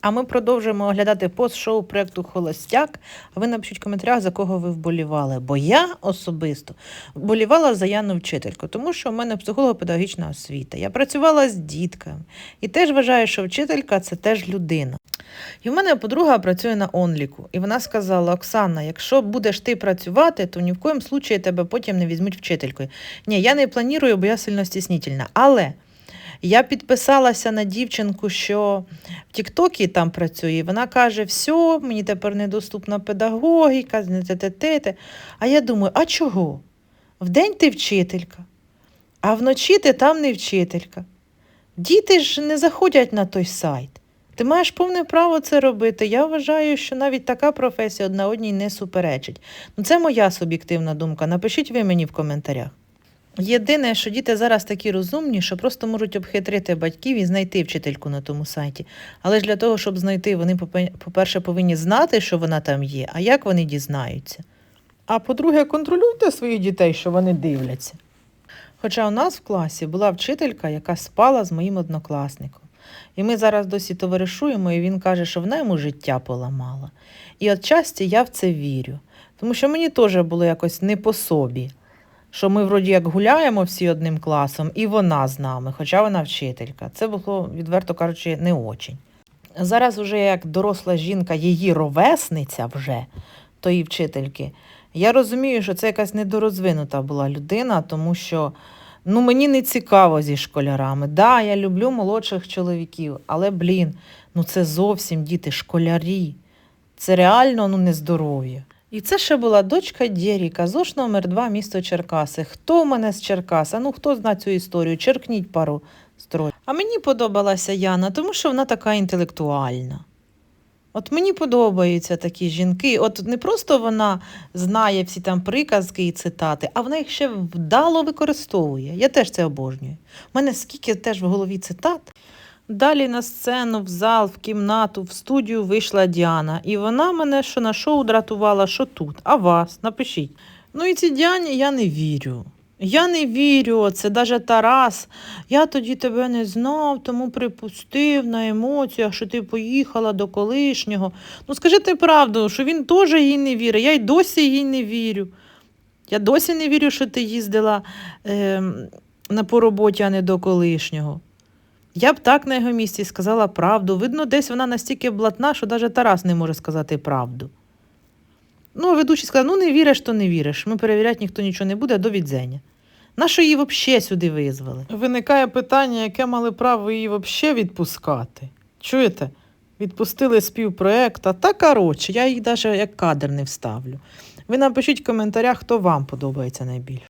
А ми продовжуємо оглядати пост-шоу проєкту Холостяк. А ви напишіть в коментарях, за кого ви вболівали. Бо я особисто вболівала за Яну вчительку, тому що в мене психолого-педагогічна освіта. Я працювала з дітками і теж вважаю, що вчителька це теж людина. І в мене подруга працює на онліку, і вона сказала: Оксана, якщо будеш ти працювати, то ні в коєму случаї тебе потім не візьмуть вчителькою. Ні, я не планую, бо я сильно стіснительна. Але я підписалася на дівчинку, що в Тіктокі там працює, і вона каже: все, мені тепер недоступна педагогіка, те-те-те. А я думаю, а чого? Вдень ти вчителька, а вночі ти там не вчителька. Діти ж не заходять на той сайт. Ти маєш повне право це робити. Я вважаю, що навіть така професія одна одній не суперечить. Ну, це моя суб'єктивна думка. Напишіть ви мені в коментарях. Єдине, що діти зараз такі розумні, що просто можуть обхитрити батьків і знайти вчительку на тому сайті. Але ж для того, щоб знайти, вони, по-перше, повинні знати, що вона там є, а як вони дізнаються. А по-друге, контролюйте своїх дітей, що вони дивляться. Хоча у нас в класі була вчителька, яка спала з моїм однокласником. І ми зараз досі товаришуємо, і він каже, що вона йому життя поламала. І от часті я в це вірю. Тому що мені теж було якось не по собі, що ми вроді як гуляємо всі одним класом, і вона з нами, хоча вона вчителька. Це було, відверто кажучи, не очень. Зараз вже як доросла жінка, її ровесниця вже, тої вчительки, я розумію, що це якась недорозвинута була людина, тому що ну, мені не цікаво зі школярами. Да, я люблю молодших чоловіків, але, блін, ну це зовсім діти, школярі. Це реально ну, нездоров'я. І це ще була дочка Дєріка, ЗОШ номер 2 місто Черкаси. Хто в мене з Черкаса? Ну, хто знає цю історію? Черкніть пару строй. А мені подобалася Яна, тому що вона така інтелектуальна. От мені подобаються такі жінки. От не просто вона знає всі там приказки і цитати, а вона їх ще вдало використовує. Я теж це обожнюю. У мене скільки теж в голові цитат. Далі на сцену, в зал, в кімнату, в студію вийшла Діана. І вона мене що на шоу дратувала, що тут. А вас? Напишіть. Ну і цій Діані я не вірю. Я не вірю, це даже Тарас. Я тоді тебе не знав, тому припустив на емоціях, що ти поїхала до колишнього. Ну скажи ти правду, що він теж їй не вірить. Я й досі їй не вірю. Я досі не вірю, що ти їздила е, на по роботі, а не до колишнього. Я б так на його місці сказала правду. Видно, десь вона настільки блатна, що навіть Тарас не може сказати правду. Ну, а ведучий сказав, ну не віриш, то не віриш. Ми перевіряти ніхто нічого не буде, до відзення. Нащо її взагалі сюди визвали? Виникає питання, яке мали право її взагалі відпускати. Чуєте? Відпустили співпроект, а та коротше, я їх навіть як кадр не вставлю. Ви напишіть в коментарях, хто вам подобається найбільше.